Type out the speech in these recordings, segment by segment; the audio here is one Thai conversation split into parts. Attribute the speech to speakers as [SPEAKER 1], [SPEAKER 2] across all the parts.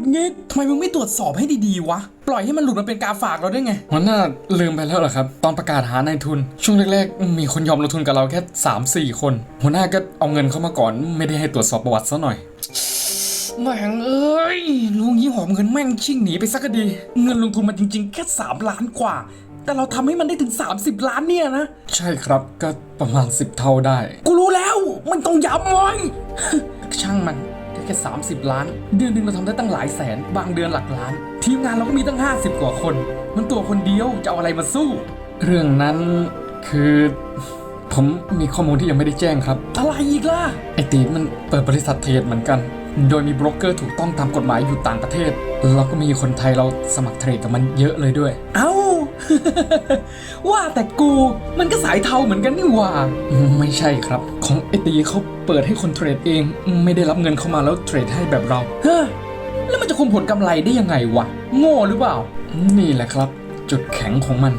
[SPEAKER 1] ดงิดทำไมมึงไม่ตรวจสอบให้ดีๆวะ ปล่อยให้มันหลุดมาเป็นการฝากเราได้ไง
[SPEAKER 2] หัวหน้าลืมไปแล้วเหรอครับ ตอนประกาศหานายทุน ช่วงแรกๆ มีคนยอมลงทุนกับเราแค่ 3-4 คน หัวหน้าก็เอาเงินเข้ามาก่อน ไม่ได้ให้ตรวจสอบประวัติซะหน่อย
[SPEAKER 1] แม่งเอ้ยลุงยี่หอมเงินแม่งชิ่งหนีไปสักก็ดี เงินลงทุนมันจริงๆ แค่ 3 ล้านกว่า แต่เราทำให้มันได้ถึง 30 ล้านเนี่ยนะ
[SPEAKER 2] ใช่ครับก็ประมาณ 10 เท่าได้
[SPEAKER 1] กูรู้แล้วมันต้องย้ำไว้ช่างมัน แค่ 30 ล้าน เดือนหนึ่งเราทำได้ตั้งหลายแสน บางเดือนหลักล้าน ทีมงานเราก็มีตั้ง 50 กว่าคน มันตัวคนเดียวจะเอาอะไรมาสู้
[SPEAKER 2] เรื่องนั้นคือผมมีข้อมูลที่ยังไม่ได้แจ้งครับ
[SPEAKER 1] อะไรอีกล่ะ
[SPEAKER 2] ไอตีมันเปิดบริษัทเทรดเหมือนกัน โดยมีโบรกเกอร์ถูกต้องตามกฎหมายอยู่ต่างประเทศ แล้วก็มีคนไทยเราสมัครเทรดกับมันเยอะเลยด้วย
[SPEAKER 1] เอ้า ว่าแต่กูมันก็สายเทาเหมือนกันนี่หว่า
[SPEAKER 2] ไม่ใช่ครับ ของไอตีเขาเปิดให้คนเทรดเอง ไม่ได้รับเงินเข้ามาแล้วเทรดให้แบบเรา
[SPEAKER 1] เฮ้ยแล้วมันจะคุมผลกำไรได้ยังไงวะ โง่หรือเปล่า
[SPEAKER 2] นี่แหละครับ จุดแข็งของมัน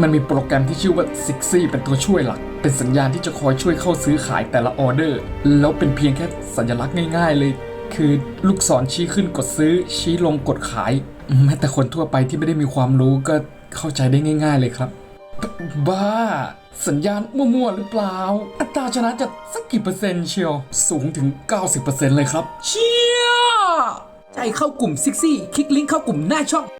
[SPEAKER 2] มันมีโปรแกรมที่ชื่อว่า s i x ซี่เป็นตัวช่วยหลัก เป็นสัญญาณที่จะคอยช่วยเข้าซื้อขายแต่ละออเดอร์ แล้วเป็นเพียงแค่สัญลักษณ์ง่าย ๆ เลย คือลูกศรชี้ขึ้นกดซื้อ ชี้ลงกดขาย แม้แต่คนทั่วไปที่ไม่ได้มีความรู้ก็ เข้าใจได้ง่าย ๆ เลยครับ บ้า สัญญาณมั่วๆหรือเปล่า อัตราชนะจะสักกี่เปอร์เซ็นต์เชียว สูงถึง 90%เลยครับ
[SPEAKER 1] เชียใจเข้ากลุ่มซิกซี่ คลิกลิงก์เข้ากลุ่มหน้าช่อง